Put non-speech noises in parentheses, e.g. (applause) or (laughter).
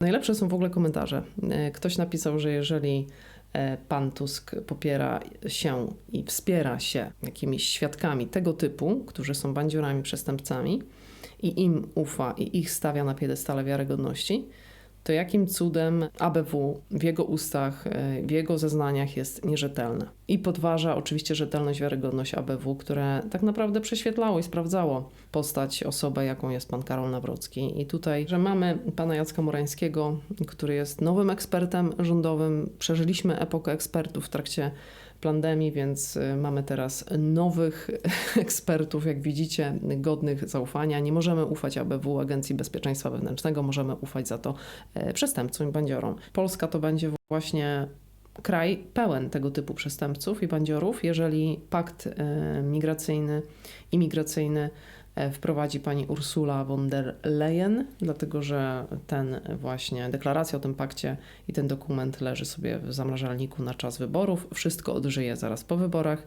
Najlepsze są w ogóle komentarze. E, Ktoś napisał, że jeżeli e, pan Tusk popiera się i wspiera się jakimiś świadkami tego typu, którzy są bandziorami, przestępcami i im ufa i ich stawia na piedestale wiarygodności, to jakim cudem ABW w jego ustach, e, w jego zeznaniach jest nierzetelne. I podważa oczywiście rzetelność, wiarygodność ABW, które tak naprawdę prześwietlało i sprawdzało postać, osobę, jaką jest pan Karol Nawrocki. I tutaj, że mamy pana Jacka Morańskiego, który jest nowym ekspertem rządowym. Przeżyliśmy epokę ekspertów w trakcie pandemii, więc y, mamy teraz nowych (laughs) ekspertów, jak widzicie, godnych zaufania. Nie możemy ufać ABW, Agencji Bezpieczeństwa Wewnętrznego, możemy ufać za to e, przestępcom i bandziorom. Polska to będzie właśnie kraj pełen tego typu przestępców i bandziorów, jeżeli pakt e, migracyjny, imigracyjny wprowadzi pani Ursula von der Leyen, dlatego że ten właśnie deklaracja o tym pakcie i ten dokument leży sobie w zamrażalniku na czas wyborów. Wszystko odżyje zaraz po wyborach.